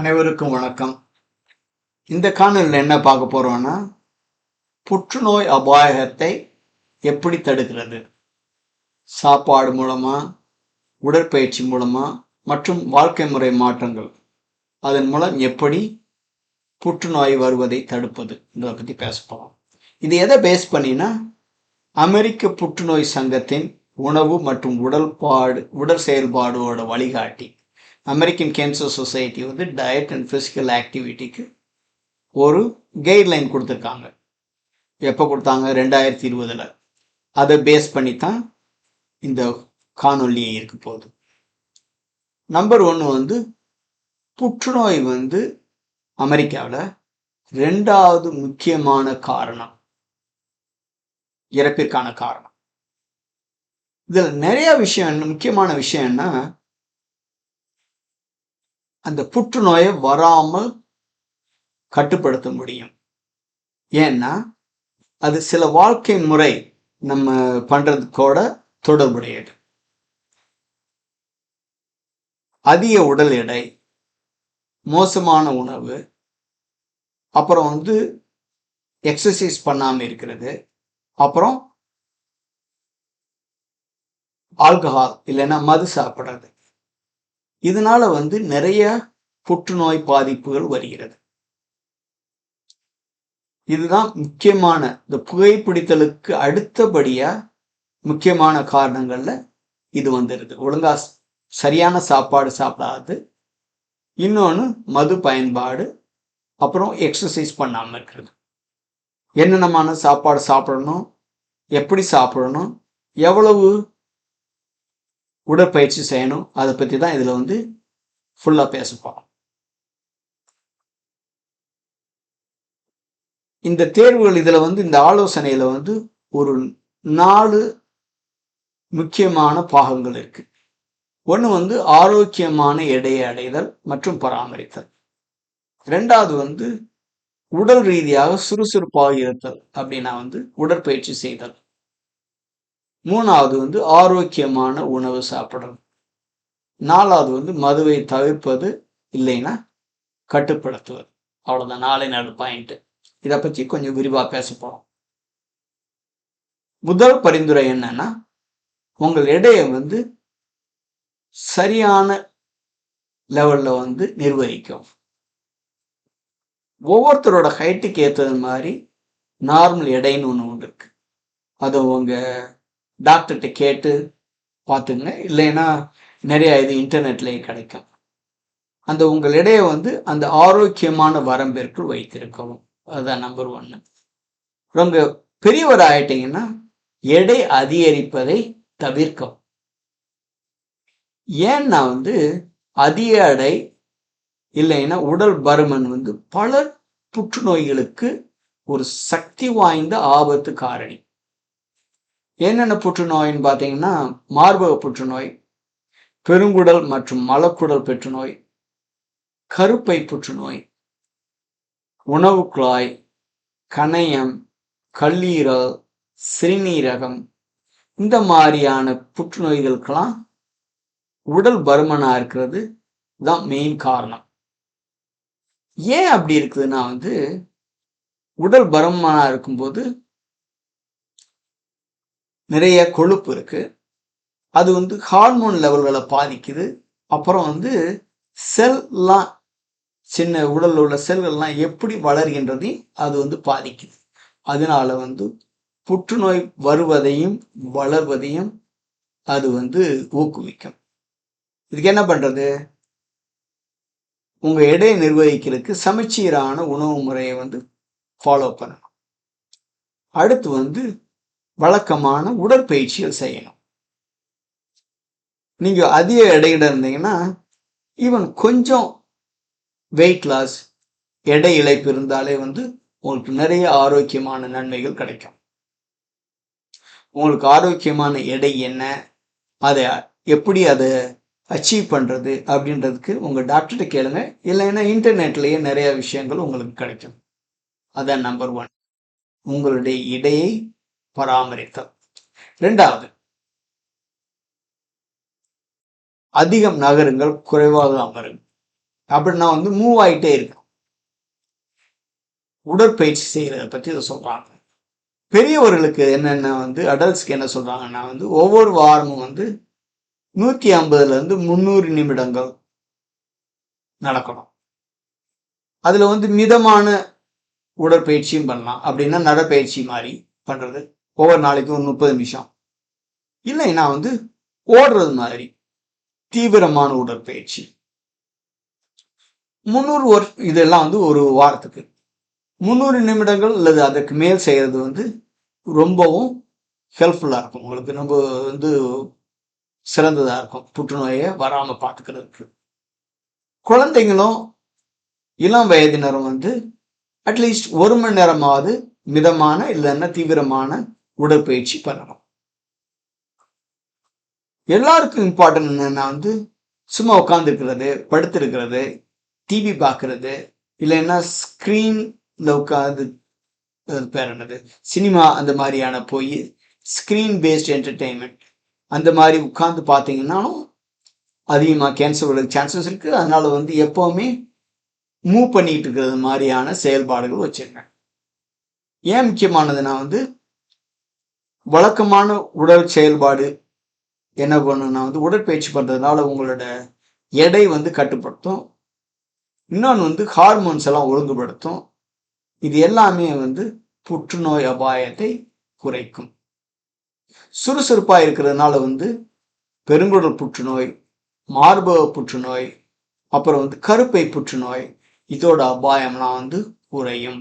அனைவருக்கும் வணக்கம். இந்த காணொலியில் என்ன பார்க்க போகிறோன்னா புற்றுநோய் அபாயத்தை எப்படி தடுக்கிறது? சாப்பாடு மூலமாக உடற்பயிற்சி மூலமாக மற்றும் வாழ்க்கை முறை மாற்றங்கள். அதன் மூலம் எப்படி புற்றுநோய் வருவதை தடுப்பது? இதை பற்றி பேச போகிறோம் இது எதை பேஸ் பண்ணினா அமெரிக்க புற்றுநோய் சங்கத்தின் உணவு மற்றும் உடல்பாடு உடல் செயல்பாடோட வழிகாட்டி. அமெரிக்கன் கேன்சர் சொசைட்டி வந்து டயட் அண்ட் ஃபிசிக்கல் ஆக்டிவிட்டிக்கு ஒரு கைட்லைன் கொடுத்துருக்காங்க. எப்போ கொடுத்தாங்க? ரெண்டாயிரத்தி இருபதில். அதை பேஸ் பண்ணி தான் இந்த காணொலியே இருக்க போகுது. நம்பர் ஒன்று வந்து புற்றுநோய் வந்து அமெரிக்காவில் ரெண்டாவது முக்கியமான காரணம். இறப்பிற்கான காரணம். இதில் நிறைய விஷயம் என்ன முக்கியமான விஷயம் என்ன? அந்த புற்றுநோயை வராமல் கட்டுப்படுத்த முடியும். ஏன்னா அது சில வாழ்க்கை முறை நம்ம பண்றதுக்கோட தொடர்புடையது. அதிக உடல் எடை மோசமான உணவு அப்புறம் வந்து எக்ஸசைஸ் பண்ணாமல் இருக்கிறது அப்புறம் ஆல்கஹால் இல்லைன்னா மது சாப்பிட்றது. இதனால வந்து நிறைய புற்றுநோய் பாதிப்புகள் வருகிறது. இதுதான் முக்கியமான இந்த புகைப்பிடித்தலுக்கு அடுத்தபடியா முக்கியமான காரணங்கள்ல இது வந்துடுது ஒழுங்கா சரியான சாப்பாடு சாப்பிடாது. இன்னொன்று மது பயன்பாடு அப்புறம் எக்ஸசைஸ் பண்ணாமல் இருக்கிறது. என்னென்னமான சாப்பாடு சாப்பிடணும் எப்படி சாப்பிடணும் எவ்வளவு உடற்பயிற்சி செய்யணும். அதை பற்றி தான் இதில் வந்து ஃபுல்லாக பேசப்போம் இந்த தேர்வுகள் இதில் வந்து இந்த ஆலோசனையில் வந்து ஒரு நாலு முக்கியமான பாகங்கள் இருக்கு. ஒன்று வந்து ஆரோக்கியமான எடையை அடைதல் மற்றும் பராமரித்தல். ரெண்டாவது வந்து உடல் ரீதியாக சுறுசுறுப்பாக இருத்தல் அப்படின்னா வந்து உடற்பயிற்சி செய்தல். மூணாவது வந்து ஆரோக்கியமான உணவு சாப்பிடணும். நாலாவது வந்து மதுவை தவிர்ப்பது இல்லைன்னா கட்டுப்படுத்துவது. அவ்வளோதான் நாளை நாலு பாயிண்ட்டு இதை பற்றி கொஞ்சம் விரிவாக பேச போகிறோம் முதல் பரிந்துரை என்னன்னா உங்கள் எடையை வந்து சரியான லெவலில் வந்து நிர்வகிக்கும் ஒவ்வொருத்தரோட ஹைட்டுக்கு ஏற்றது மாதிரி நார்மல் எடைன்னு ஒன்று ஒன்று இருக்கு. அது உங்கள் டாக்டர்கிட்ட கேட்டு பார்த்துங்க. இல்லைன்னா நிறைய இது இன்டர்நெட்லேயே கிடைக்கும். அந்த உங்கள் இடையை வந்து அந்த ஆரோக்கியமான வரம்பிற்குள் வைத்திருக்கவும். அதுதான் நம்பர் ஒன்று ரொம்ப பெரியவர் ஆயிட்டீங்கன்னா எடை அதிகரிப்பதை தவிர்க்கும் ஏன்னா வந்து அதிக எடை இல்லைன்னா உடல் பருமன் வந்து பல புற்றுநோய்களுக்கு ஒரு சக்தி வாய்ந்த ஆபத்து காரணி. என்னென்ன புற்றுநோயின்னு பார்த்தீங்கன்னா மார்பக புற்றுநோய் பெருங்குடல் மற்றும் மலக்குடல் புற்றுநோய் கருப்பை புற்றுநோய் உணவு குழாய் கணையம் கல்லீரல் சிறுநீரகம் இந்த மாதிரியான புற்றுநோய்களுக்கெல்லாம் உடல் பருமனாக இருக்கிறது தான் மெயின் காரணம். ஏன் அப்படி இருக்குதுன்னா வந்து உடல் பருமனாக இருக்கும்போது நிறைய கொழுப்பு இருக்கு. அது வந்து ஹார்மோன் லெவல்களை பாதிக்குது. அப்புறம் வந்து செல்லாம் சின்ன உடலில் உள்ள செல்கள்லாம் எப்படி வளர்கின்றதையும் அது வந்து பாதிக்குது. அதனால வந்து புற்றுநோய் வருவதையும் வளர்வதையும் அது வந்து ஊக்குவிக்கும். இதுக்கு என்ன பண்றது? உங்க எடையை நிர்வகிக்கிறதுக்கு சமச்சீரான உணவு முறையை வந்து ஃபாலோ பண்ணணும். அடுத்து வந்து வழக்கமான உடற்பயிற்சிகள் செய்யணும். நீங்க அதிக எடையிட இருந்தீங்கன்னா ஈவன் கொஞ்சம் வெயிட் லாஸ் எடை இழைப்பு இருந்தாலே வந்து உங்களுக்கு நிறைய ஆரோக்கியமான நன்மைகள் கிடைக்கும். உங்களுக்கு ஆரோக்கியமான எடை என்ன அதை எப்படி அதை அச்சீவ் பண்ணுறது அப்படின்றதுக்கு உங்கள் டாக்டர்கிட்ட கேளுங்க. இல்லைன்னா இன்டர்நெட்லேயே நிறைய விஷயங்கள் உங்களுக்கு கிடைக்கும். அதான் நம்பர் ஒன் உங்களுடைய இடையை பராமரித்தல். ரெண்டாவது அதிகம் நகருங்கள் குறைவாக அமருங்கள் அப்படின்னா வந்து மூவ் ஆகிட்டே இருக்கும். உடற்பயிற்சி செய்கிறத பற்றி இதை சொல்கிறாங்க பெரியவர்களுக்கு என்னென்ன வந்து அடல்ட்ஸ்க்கு என்ன சொல்கிறாங்கன்னா வந்து ஒவ்வொரு வாரமும் வந்து நூற்றி ஐம்பதுலேருந்து முந்நூறு நிமிடங்கள் நடக்கணும். அதில் வந்து மிதமான உடற்பயிற்சியும் பண்ணலாம். அப்படின்னா நடப்பயிற்சி மாதிரி பண்ணுறது ஒவ்வொரு நாளைக்கும் ஒரு முப்பது நிமிஷம். இல்லைன்னா வந்து ஓடுறது மாதிரி தீவிரமான உடற்பயிற்சி. முந்நூறு ஒரு இதெல்லாம் வந்து ஒரு வாரத்துக்கு. முந்நூறு நிமிடங்கள் அல்லது அதற்கு மேல் செய்கிறது வந்து ரொம்பவும் ஹெல்ப்ஃபுல்லாக இருக்கும். உங்களுக்கு ரொம்ப வந்து சிறந்ததாக இருக்கும். புற்றுநோயை வராமல் பார்த்துக்கிறதுக்கு. குழந்தைங்களும் இளம் வயதினரும் வந்து அட்லீஸ்ட் ஒரு மணி நேரமாவது மிதமான இல்லைன்னா தீவிரமான உடற்பயிற்சி பண்ணணும். எல்லாருக்கும் இம்பார்ட்டன்ட் என்னன்னா வந்து சும்மா உட்காந்துருக்கிறது படுத்திருக்கிறது டிவி பார்க்கறது இல்லைன்னா ஸ்க்ரீனில் உட்காந்து பேர் என்னது? சினிமா அந்த மாதிரியான போய் ஸ்க்ரீன் பேஸ்ட் என்டர்டெயின்மெண்ட் அந்த மாதிரி உட்காந்து பார்த்தீங்கன்னாலும் அதிகமாக கேன்சர் வர சான்சஸ் இருக்குது அதனால் வந்து எப்போவுமே மூவ் பண்ணிட்டு இருக்கிறது மாதிரியான செயல்பாடுகள் வச்சுருங்க ஏன் முக்கியமானதுன்னா வந்து வழக்கமான உடல் செயல்பாடு என்ன பண்ணுன்னா வந்து உடற்பயிற்சி பண்ணுறதுனால உங்களோட எடை வந்து கட்டுப்படுத்தும். இன்னொன்று வந்து ஹார்மோன்ஸ் எல்லாம் ஒழுங்குபடுத்தும். இது எல்லாமே வந்து புற்றுநோய் அபாயத்தை குறைக்கும். சுறுசுறுப்பாக இருக்கிறதுனால வந்து பெருங்குடல் புற்றுநோய் மார்பக புற்றுநோய் அப்புறம் வந்து கருப்பை புற்றுநோய் இதோட அபாயம்லாம் வந்து குறையும்.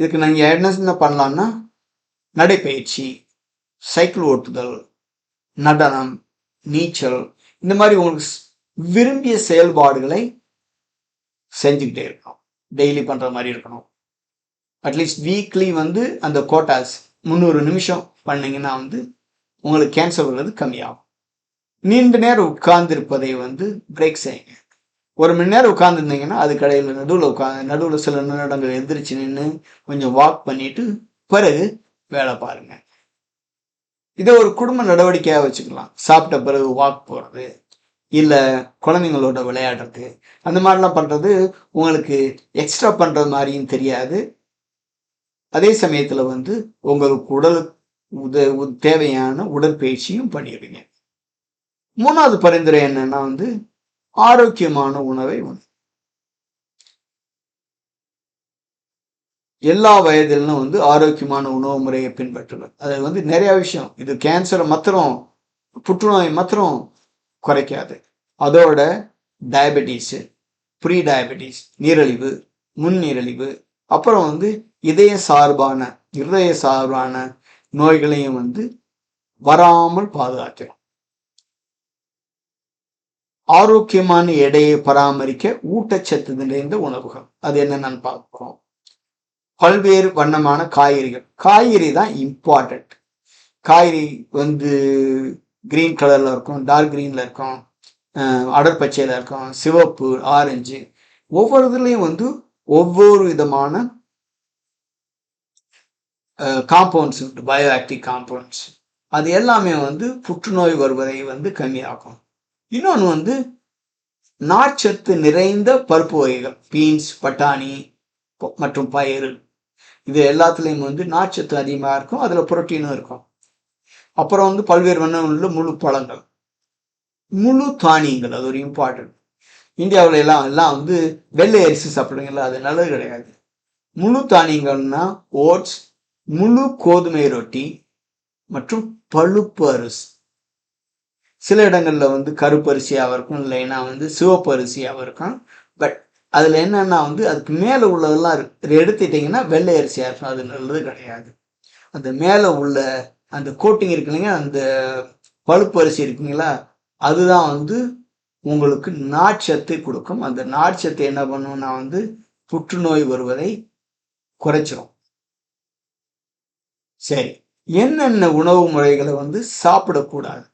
இதுக்கு நாங்கள் என்ன பண்ணலாம்னா நடைப்பயிற்சி சைக்கிள் ஓட்டுதல் நடனம் நீச்சல் இந்த மாதிரி உங்களுக்கு விரும்பிய செயல்பாடுகளை செஞ்சுக்கிட்டே இருக்கணும். டெய்லி பண்ணுற மாதிரி இருக்கணும். அட்லீஸ்ட் வீக்லி வந்து அந்த கோட்டாஸ் முந்நூறு நிமிஷம் பண்ணிங்கன்னா வந்து உங்களுக்கு கேன்சர் வர்றது கம்மியாகும். நீண்ட நேரம் உட்கார்ந்துருப்பதை வந்து பிரேக் செய்யுங்க. ஒரு மணி நேரம் உட்காந்துருந்தீங்கன்னா அது கடையில் நடுவில் உட்காந்து நடுவில் சில நிமிடங்கள் எந்திரிச்சு நின்று கொஞ்சம் வாக் பண்ணிட்டு பிறகு வேலை பாருங்க. இதை ஒரு குடும்ப நடவடிக்கையாக வச்சுக்கலாம். சாப்பிட்ட பிறகு வாக் போகிறது இல்லை குழந்தைங்களோட விளையாடுறது அந்த மாதிரிலாம் பண்ணுறது உங்களுக்கு எக்ஸ்ட்ரா பண்ணுற மாதிரியும் தெரியாது. அதே சமயத்தில் வந்து உங்களுக்கு உடலுக்கு உத தேவையான உடற்பயிற்சியும் பண்ணிடுங்க. மூணாவது பரிந்துரை என்னன்னா வந்து ஆரோக்கியமான உணவை உணவு. எல்லா வயதிலும் வந்து ஆரோக்கியமான உணவு முறையை பின்பற்றுவது அது வந்து நிறைய விஷயம். இது கேன்சரை மாத்திரம் புற்றுநோய் மாத்திரம் குறைக்காது. அதோட டயபெட்டிஸு ப்ரீ டயபெட்டிஸ் நீரிழிவு முன் நீரிழிவு அப்புறம் வந்து இதய சார்பான இருதய சார்பான நோய்களையும் வந்து வராமல் பாதுகாக்கிறோம். ஆரோக்கியமான எடையை பராமரிக்க ஊட்டச்சத்து நிறைந்த உணவுகள். அது என்னென்னு பார்க்குறோம். பல்வேறு வண்ணமான காய்கறிகள். காய்கறி தான் இம்பார்ட்டன்ட் காய்கறி வந்து கிரீன் கலரில் இருக்கும் டார்க் க்ரீனில் இருக்கும் அடற்பச்சையில் இருக்கும் சிவப்பு ஆரஞ்சு ஒவ்வொரு இதுலேயும் வந்து ஒவ்வொரு விதமான காம்பவுண்ட்ஸ் உண்டு. பயோ ஆக்டிவ் காம்பவுண்ட்ஸ் அது எல்லாமே வந்து புற்றுநோய் வருவதை வந்து கம்மியாகும் இன்னொன்று வந்து நார்ச்சத்து நிறைந்த பருப்பு வகைகள் பீன்ஸ் பட்டாணி மற்றும் பயிறு இது எல்லாத்துலேயும் வந்து நார்ச்சத்து அதிகமாக இருக்கும் அதில் புரோட்டீனும் இருக்கும். அப்புறம் வந்து பல்வேறு வண்ணங்களில் முழு பழங்கள் முழு தானியங்கள் அது ஒரு இம்பார்ட்டன்ட் இந்தியாவில் எல்லாம் எல்லாம் வந்து வெள்ளை அரிசி சாப்பிடுவீங்களா? அது நல்லது கிடையாது. முழு தானியங்கள்னா ஓட்ஸ் முழு கோதுமை ரொட்டி மற்றும் பழுப்பு அரிசி. சில இடங்களில் வந்து கருப்பரிசியாகவும் இருக்கும் இல்லைன்னா வந்து சிவப்பரிசியாகவும் இருக்கும் பட் அதில் என்னென்னா வந்து அதுக்கு மேலே உள்ளதெல்லாம் எடுத்துட்டிங்கன்னா வெள்ளை அரிசியாக இருக்கும். அது நல்லது கிடையாது. அந்த மேலே உள்ள அந்த கோட்டிங் இருக்கு இல்லைங்க அந்த பழுப்பு அரிசி இருக்குங்களா அதுதான் வந்து உங்களுக்கு நாட்சத்தை கொடுக்கும். அந்த நாட்சத்தை என்ன பண்ணும்னா வந்து புற்றுநோய் வருவதை குறைச்சிரும். சரி. என்னென்ன உணவு முறைகளை வந்து சாப்பிடக்கூடாது?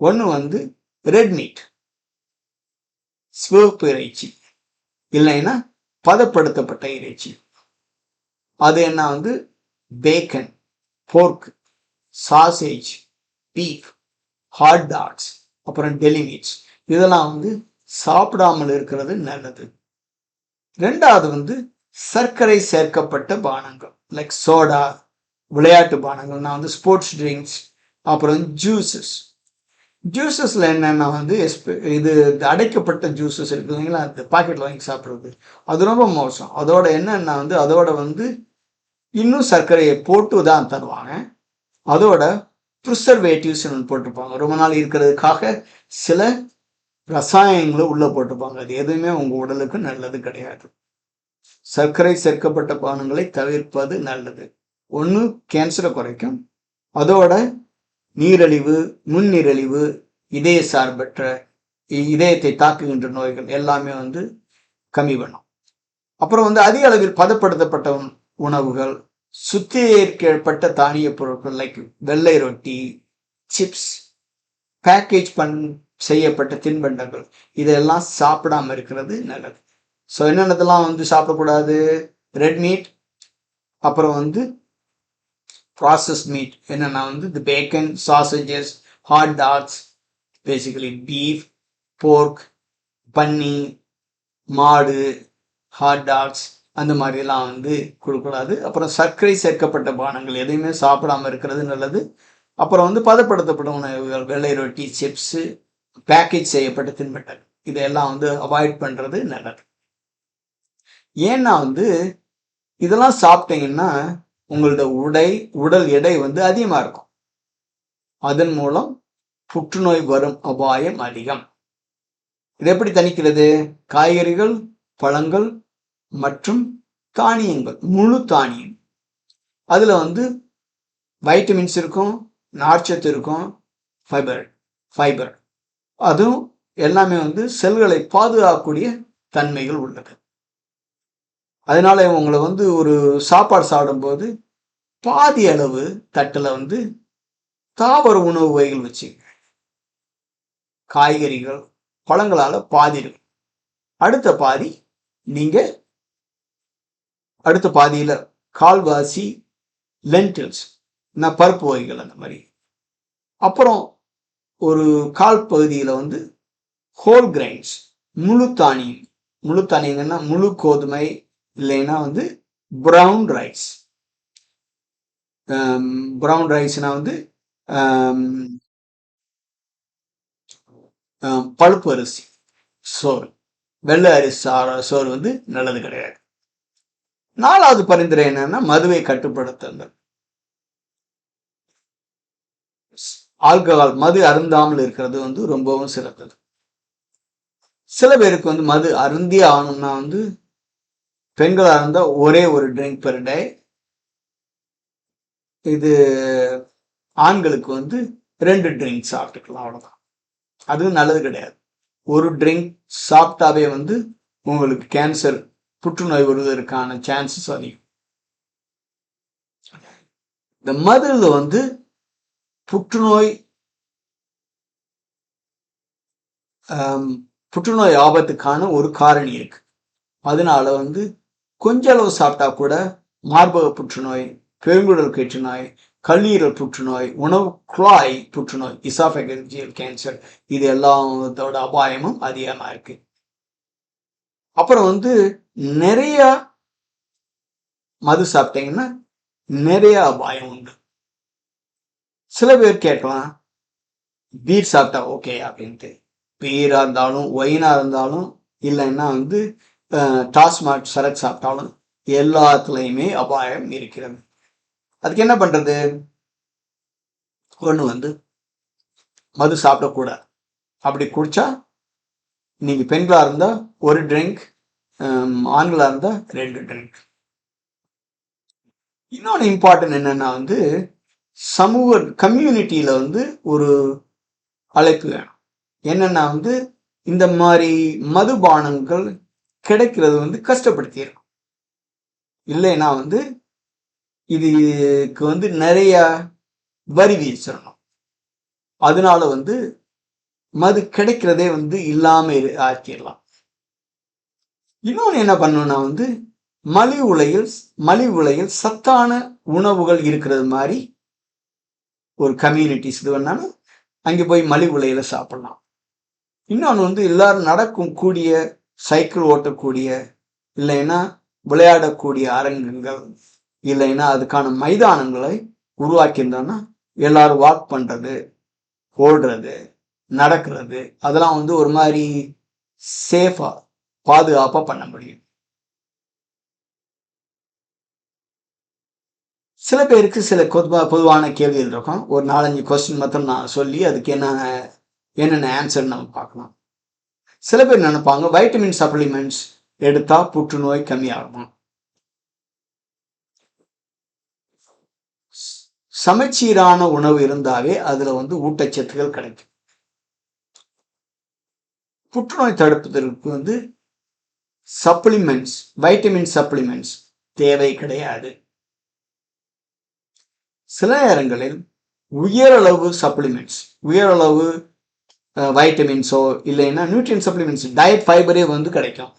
ஒன்று வந்து ரெட் மீட் சிவப்பு இறைச்சி. இல்லைன்னா பதப்படுத்தப்பட்ட இறைச்சி. அது என்ன வந்து? Bacon pork sausage beef hot dogs அப்புறம் டெலி மீட்ஸ் இதெல்லாம் வந்து சாப்பிடாமல் இருக்கிறது நல்லது. ரெண்டாவது வந்து சர்க்கரை சேர்க்கப்பட்ட பானங்கள் லைக் சோடா விளையாட்டு பானங்கள். நான் வந்து ஸ்போர்ட்ஸ் ட்ரிங்க்ஸ் அப்புறம் ஜூஸஸ் ஜூஸஸில் என்னென்னா வந்து எஸ்பெ- இது இந்த அடைக்கப்பட்ட ஜூஸஸ் இருக்குது இல்லைங்களா? அது பாக்கெட்டில் வாங்கி சாப்பிட்றது. அது ரொம்ப மோசம். அதோட என்னென்னா வந்து அதோட வந்து இன்னும் சர்க்கரையை போட்டு தான் தருவாங்க. அதோட ப்ரிசர்வேட்டிவ்ஸ் போட்டிருப்பாங்க. ரொம்ப நாள் இருக்கிறதுக்காக சில ரசாயனங்களை உள்ளே போட்டிருப்பாங்க. அது எதுவுமே உங்கள் உடலுக்கு நல்லது கிடையாது. சர்க்கரை சேர்க்கப்பட்ட பானங்களை தவிர்ப்பது நல்லது. ஒன்று கேன்சரை குறைக்கும். அதோட நீரழிவு நுண்ணீரழிவு இதய சார்பற்ற இ- இதயத்தை தாக்குகின்ற நோய்கள் எல்லாமே வந்து கம்மி பண்ணும். அப்புறம் வந்து அதிக அளவில் பதப்படுத்தப்பட்ட உணவுகள் சுத்திகரிக்கப்பட்ட தானிய பொருட்கள் லைக் வெள்ளை ரொட்டி சிப்ஸ் பேக்கேஜ் பண் செய்யப்பட்ட தின்பண்டங்கள் இதெல்லாம் சாப்பிடாம இருக்கிறது நல்லது. ஸோ என்னென்னதெல்லாம் வந்து சாப்பிடக்கூடாது? ரெட் மீட் அப்புறம் வந்து ப்ராசஸ் மீட் என்னென்னா வந்து இந்த bacon sausages hot dogs basically beef pork பன்னி மாடு ஹாட் டாக்ஸ் அந்த மாதிரிலாம் வந்து கொடுக்கூடாது அப்புறம் சர்க்கரை சேர்க்கப்பட்ட பானங்கள் எதையுமே சாப்பிடாம இருக்கிறது நல்லது. அப்புறம் வந்து பதப்படுத்தப்பட்ட உணவுகள் வெள்ளை ரொட்டி சிப்ஸு பேக்கேஜ் செய்யப்பட்ட தின்பட்டல் இதையெல்லாம் வந்து அவாய்ட் பண்ணுறது நல்லது. ஏன்னா வந்து இதெல்லாம் சாப்பிட்டீங்கன்னா உங்களோட உடை உடல் எடை வந்து அதிகமாக இருக்கும். அதன் மூலம் புற்றுநோய் வரும் அபாயம் அதிகம். இது எப்படி தணிக்கிறது? காய்கறிகள் பழங்கள் மற்றும் தானியங்கள் முழு தானியம். அதில் வந்து வைட்டமின்ஸ் இருக்கும் நார்ச்சத்து இருக்கும் ஃபைபர் ஃபைபர் அதுவும் எல்லாமே வந்து செல்களை பாதுகாக்கக்கூடிய தன்மைகள் உள்ளது. அதனால உங்களை வந்து ஒரு சாப்பாடு சாப்பிடும்போது பாதி அளவு தட்டில் வந்து தாவர உணவு வகைகள் வச்சுங்க. காய்கறிகள் பழங்களால் பாதி இருக்கும் அடுத்த பாதி நீங்கள் அடுத்த பாதியில் கால்வாசி லென்டில்ஸ் நான் பருப்பு வகைகள் அந்த மாதிரி. அப்புறம் ஒரு கால் பகுதியில் வந்து ஹோல் கிரைன்ஸ் முழு தானியம். முழு தானியங்கன்னா முழு கோதுமை இல்லைன்னா வந்து ப்ரௌன் ரைஸ் ப்ரௌன் ரைஸ்னா வந்து um, um, பழுப்பு அரிசி சோறு. வெள்ளை அரிசி சா- சோறு வந்து நல்லது கிடையாது. நாலாவது பரிந்துரை என்னன்னா மதுவை கட்டுப்படுத்துங்கள். ஆல்கஹால் மது அருந்தாமல் இருக்கிறது வந்து ரொம்பவும் சிறந்தது. சில பேருக்கு வந்து மது அருந்தே ஆகணும்னா வந்து பெண்களாக இருந்தால் ஒரே ஒரு ட்ரிங்க் பெர் டே இது ஆண்களுக்கு வந்து ரெண்டு ட்ரிங்க் சாப்பிட்டுக்கலாம் அவ்வளோதான் அதுவும் நல்லது கிடையாது. ஒரு ட்ரிங்க் சாப்பிட்டாவே வந்து உங்களுக்கு கேன்சர் புற்றுநோய் வருவதற்கான சான்சஸ் அதிகம். இந்த மதுரில் வந்து புற்றுநோய் புற்றுநோய் ஆபத்துக்கான ஒரு காரணி இருக்கு. அதனால வந்து கொஞ்ச அளவு சாப்பிட்டா கூட மார்பக புற்றுநோய் பெருங்குடல் கீற்றுநோய் கல்லீரல் புற்றுநோய் உணவு குழாய் புற்றுநோய் இசாஃபெகல் கேன்சர் இது எல்லாத்தோட அபாயமும் அதிகமா இருக்கு. அப்புறம் வந்து நிறைய மது சாப்பிட்டீங்கன்னா நிறைய அபாயம் உண்டு. சில பேர் கேட்கலாம் பீர் சாப்பிட்டா ஓகே அப்படின்ட்டு. பீரா இருந்தாலும் ஒயினா இருந்தாலும் இல்லைன்னா வந்து டாஸ்மாக் சரக்கு சாப்பிட்டாலும் எல்லாத்துலேயுமே அபாயம் இருக்கிறது. அதுக்கு என்ன பண்றது? ஒன்று வந்து மது சாப்பிடக்கூடாது அப்படி குடிச்சா நீங்க பெண்களா இருந்தா ஒரு ட்ரிங்க் ஆண்களா இருந்தா ரெண்டு ட்ரிங்க் இன்னொன்று இம்பார்ட்டன்ட் என்னன்னா வந்து சமூக கம்யூனிட்டியில் வந்து ஒரு அழைப்பு வேணும். என்னென்னா வந்து இந்த மாதிரி மதுபானங்கள் கிடைக்கிறது வந்து கஷ்டப்படுத்திடும் இல்லைன்னா வந்து இதுக்கு வந்து நிறைய வரி வீச்சிடணும் அதனால வந்து மது கிடைக்கிறதே வந்து இல்லாம ஆக்கிடலாம். இன்னொன்று என்ன பண்ணணும்னா வந்து மலிவு உலையில் மலிவு உலையில் சத்தான உணவுகள் இருக்கிறது மாதிரி ஒரு கம்யூனிட்டிஸ் இது வேணாலும் அங்கே போய் மலிவு உலையில் சாப்பிடலாம். இன்னொன்று வந்து எல்லாரும் நடக்கும் கூடிய சைக்கிள் ஓட்டக்கூடிய இல்லைன்னா விளையாடக்கூடிய அரங்கங்கள் இல்லைன்னா அதுக்கான மைதானங்களை உருவாக்கியிருந்தோன்னா எல்லாரும் வாக் பண்ணுறது ஓடுறது நடக்கிறது அதெல்லாம் வந்து ஒரு மாதிரி சேஃபாக பாதுகாப்பாக பண்ண முடியும். சில பேருக்கு சில பொதுவான கேள்விகள் இருக்கும். ஒரு நாலஞ்சு கொஸ்டின் மட்டும் நான் சொல்லி அதுக்கு என்ன என்னென்ன ஆன்சர் நம்ம பார்க்கலாம். சில பேர் நினைப்பாங்க வைட்டமின் சப்ளிமெண்ட்ஸ் எடுத்தா புற்றுநோய் கம்மியாகுமா? சமச்சீரான உணவு இருந்தாவே அதுல வந்து ஊட்டச்சத்துகள் கிடைக்கும். புற்றுநோய் தடுப்பதற்கு வந்து சப்ளிமெண்ட்ஸ் வைட்டமின் சப்ளிமெண்ட்ஸ் தேவை கிடையாது. சில நேரங்களில் உயரளவு சப்ளிமெண்ட்ஸ் உயரளவு வைட்டமின்ஸோ இல்லைன்னா நியூட்ரியன் சப்ளிமெண்ட்ஸ் டயட் ஃபைபரே வந்து கிடைக்கும்.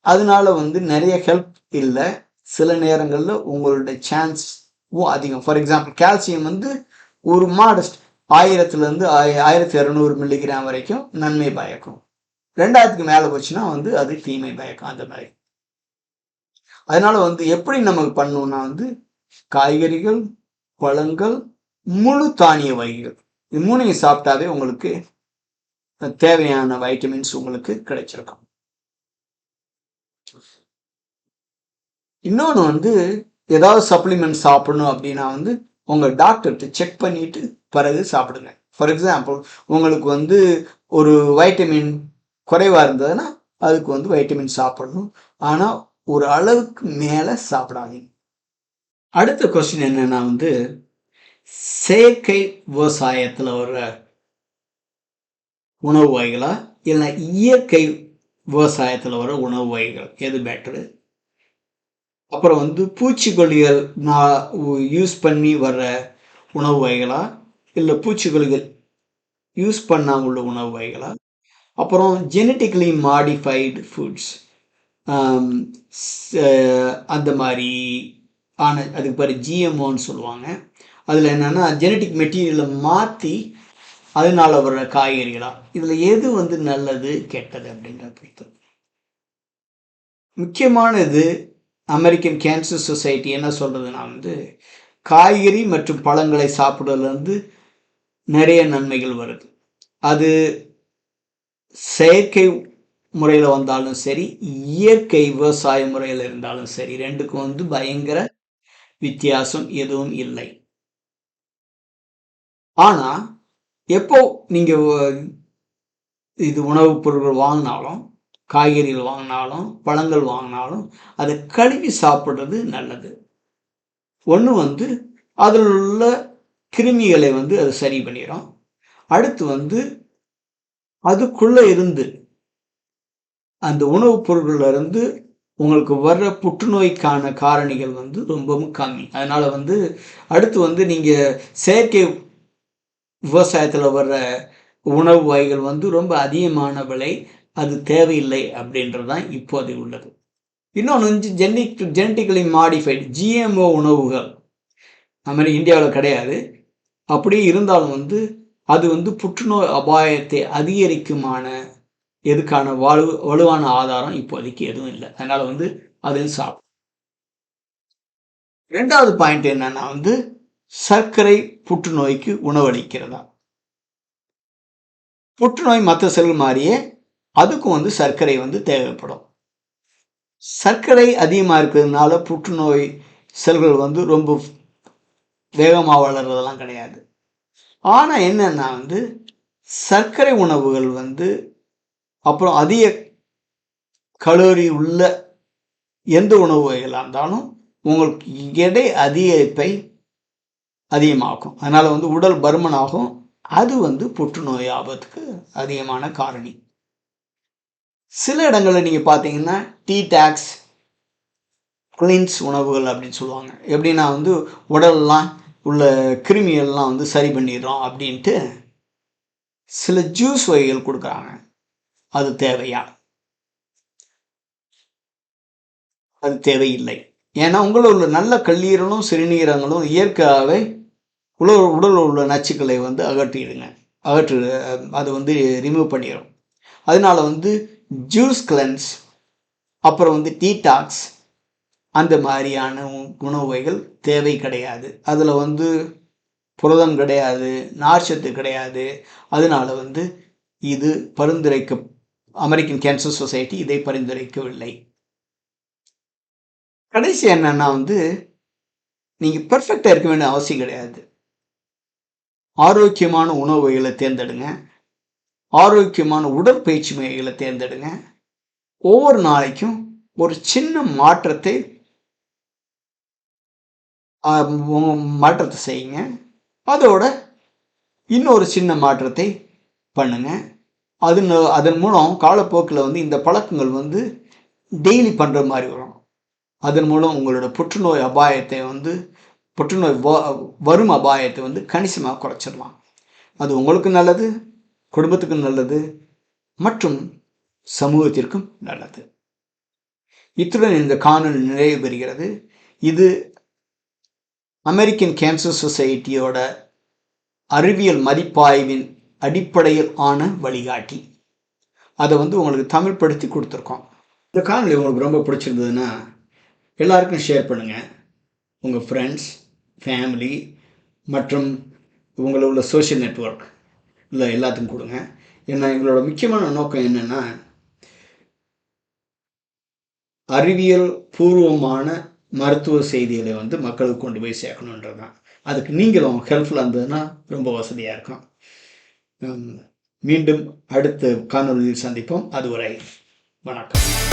அதனால வந்து நிறைய ஹெல்ப் இல்லை. சில நேரங்களில் உங்களுடைய சான்ஸும் அதிகம். ஃபார் எக்ஸாம்பிள் கால்சியம் வந்து ஒரு மாடஸ்ட் ஆயிரத்துலேருந்து ஆயிரத்தி இரநூறு மில்லிகிராம் வரைக்கும் நன்மை பயக்கும். ரெண்டாயிரத்துக்கு மேலே போச்சுன்னா வந்து அது தீமை பயக்கும். அந்த மாதிரி. அதனால வந்து எப்படி நமக்கு பண்ணணும்னா வந்து காய்கறிகள் பழங்கள் முழு தானிய வகைகள் இது மூணையும் சாப்பிட்டாவே உங்களுக்கு தேவையான வைட்டமின்ஸ் உங்களுக்கு கிடைச்சிருக்கும். இன்னொன்று வந்து ஏதாவது சப்ளிமெண்ட் சாப்பிடணும் அப்படின்னா வந்து உங்கள் டாக்டர்கிட்ட செக் பண்ணிட்டு பிறகு சாப்பிடுங்க. ஃபார் எக்ஸாம்பிள் உங்களுக்கு வந்து ஒரு வைட்டமின் குறைவாக இருந்ததுன்னா அதுக்கு வந்து வைட்டமின் சாப்பிடணும். ஆனால் ஒரு அளவுக்கு மேலே சாப்பிடாதீங்க. அடுத்த கொஸ்டின் என்னென்னா வந்து செயற்கை விவசாயத்தில் வர உணவு வகைகளா? இல்லை இயற்கை விவசாயத்தில் வர உணவு வகைகள் எது பெட்டரு அப்புறம் வந்து பூச்சிக்கொல்லிகள் நான் யூஸ் பண்ணி வர்ற உணவு வகைகளா? இல்லை பூச்சிக்கொல்லிகள் யூஸ் பண்ணாமல் உள்ள உணவு வகைகளா? அப்புறம் ஜெனட்டிக்கலி மாடிஃபைடு ஃபுட்ஸ் அந்த மாதிரி ஆன அதுக்கு பேர் ஜிஎம்ஓன்னு சொல்லுவாங்க. அதில் என்னென்னா ஜெனட்டிக் மெட்டீரியலை மாற்றி அதனால் வர்ற காய்கறிகளாக இதில் எது வந்து நல்லது கெட்டது அப்படின்ற பொறுத்து. முக்கியமானது அமெரிக்கன் கேன்சர் சொசைட்டி என்ன சொல்கிறதுனா வந்து காய்கறி மற்றும் பழங்களை சாப்பிடுறதுலேருந்து நிறைய நன்மைகள் வருது. அது செயற்கை முறையில் வந்தாலும் சரி இயற்கை விவசாய முறையில் இருந்தாலும் சரி ரெண்டுக்கும் வந்து பயங்கர வித்தியாசம் எதுவும் இல்லை. ஆனால் எப்போ நீங்கள் இது உணவுப் பொருட்கள் வாங்கினாலும் காய்கறிகள் வாங்கினாலும் பழங்கள் வாங்கினாலும் அதை கழுவி சாப்பிட்றது நல்லது. ஒன்று வந்து அதில் உள்ள கிருமிகளை வந்து அது சரி பண்ணிடும் அடுத்து வந்து அதுக்குள்ளே இருந்து அந்த உணவுப் பொருட்கள்ல இருந்து உங்களுக்கு வர்ற புற்றுநோய்க்கான காரணிகள் வந்து ரொம்பவும் கம்மி. அதனால் வந்து அடுத்து வந்து நீங்கள் செயற்கை விவசாயத்தில் வர்ற உணவு வகைகள் வந்து ரொம்ப அதிகமான விலை அது தேவையில்லை அப்படின்றது தான் இப்போது உள்ளது. இன்னொன்று வந்து ஜெனிக் ஜெனட்டிக்கலி மாடிஃபைடு ஜிஎம்ஓ உணவுகள். அது மாதிரி இந்தியாவில் கிடையாது. அப்படியே இருந்தாலும் வந்து அது வந்து புற்றுநோய் அபாயத்தை அதிகரிக்குமான எதுக்கான வலு வலுவான ஆதாரம் இப்போதைக்கு எதுவும் இல்லை. அதனால் வந்து அதையும் சாப்பிடும் ரெண்டாவது பாயிண்ட் என்னன்னா வந்து சர்க்கரை புற்றுநோய்க்கு உணவளிக்கிறதா? புற்றுநோய் மற்ற செல்கள் மாதிரியே அதுக்கும் வந்து சர்க்கரை வந்து தேவைப்படும். சர்க்கரை அதிகமாக இருக்கிறதுனால புற்றுநோய் செல்கள் வந்து ரொம்ப வேகமாக வளர்றதெல்லாம் கிடையாது. ஆனால் என்னென்னா வந்து சர்க்கரை உணவுகள் வந்து அப்புறம் அதிக கலோரி உள்ள எந்த உணவு வகைகளாக இருந்தாலும் உங்களுக்கு எடை அதிகரிப்பை அதிகமாகும். அதனால் வந்து உடல் பருமனாகும். அது வந்து புற்றுநோய் ஆபத்துக்கு அதிகமான காரணி. சில இடங்களில் நீங்கள் பார்த்தீங்கன்னா டீ டாக்ஸ் கிளீன்ஸ் உணவுகள் அப்படின்னு சொல்லுவாங்க. எப்படின்னா வந்து உடல்லாம் உள்ள கிருமிகள்லாம் வந்து சரி பண்ணிடுறோம் அப்படின்ட்டு சில ஜூஸ் வகைகள் கொடுக்குறாங்க. அது தேவையா? அது தேவையில்லை. ஏன்னா உங்களில் உள்ள நல்ல கல்லீரலும் சிறுநீரங்களும் இயற்கையாகவே உடல் உடலில் உள்ள நச்சுக்களை வந்து அகற்றிடுங்க. அகற்று அது வந்து ரிமூவ் பண்ணிடும் அதனால வந்து ஜூஸ் கிளன்ஸ் அப்புறம் வந்து டீடாக்ஸ் அந்த மாதிரியான உணவு வகைகள் தேவை கிடையாது. அதில் வந்து புரதம் கிடையாது நார்ச்சத்து கிடையாது. அதனால வந்து இது பரிந்துரைக்க அமெரிக்கன் கேன்சர் சொசைட்டி இதை பரிந்துரைக்கவில்லை. கடைசி என்னன்னா வந்து நீங்கள் பெர்ஃபெக்டாக இருக்க வேண்டிய அவசியம் கிடையாது. ஆரோக்கியமான உணவு வகைகளை தேர்ந்தெடுங்க. ஆரோக்கியமான உடற்பயிற்சி முறைகளை தேர்ந்தெடுங்க. ஒவ்வொரு நாளைக்கும் ஒரு சின்ன மாற்றத்தை மாற்றத்தை செய்யுங்க. அதோட இன்னொரு சின்ன மாற்றத்தை பண்ணுங்க. அது அதன் மூலம் காலப்போக்கில் வந்து இந்த பழக்கங்கள் வந்து டெய்லி பண்ணுற மாதிரி வரும். அதன் மூலம் உங்களோட புற்றுநோய் அபாயத்தை வந்து புற்றுநோய் வரும் அபாயத்தை வந்து கணிசமாக குறைச்சிடலாம். அது உங்களுக்கு நல்லது குடும்பத்துக்கும் நல்லது மற்றும் சமூகத்திற்கும் நல்லது. இத்துடன் இந்த காணொலி நிறைவு பெறுகிறது. இது அமெரிக்கன் கேன்சர் சொசைட்டியோட அறிவியல் மதிப்பாய்வின் அடிப்படையில் ஆன வழிகாட்டி. அதை வந்து உங்களுக்கு தமிழ் படுத்தி கொடுத்துருக்கோம். இந்த காணொலி உங்களுக்கு ரொம்ப பிடிச்சிருந்ததுன்னா எல்லாருக்கும் ஷேர் பண்ணுங்கள் உங்கள் ஃப்ரெண்ட்ஸ் ஃபேமிலி மற்றும் உங்களை உள்ள சோஷியல் நெட்ஒர்க் இல்லை எல்லாத்துக்கும் கொடுங்க. ஏன்னா எங்களோட முக்கியமான நோக்கம் என்னென்னா அறிவியல் பூர்வமான மருத்துவ செய்திகளை வந்து மக்களுக்கு கொண்டு போய் சேர்க்கணுன்றது தான் அதுக்கு நீங்களும் ஹெல்ப்ஃபுல்லாக இருந்ததுன்னா ரொம்ப வசதியாக இருக்கும். மீண்டும் அடுத்த காணொலியில் சந்திப்போம். அதுவரை வணக்கம்.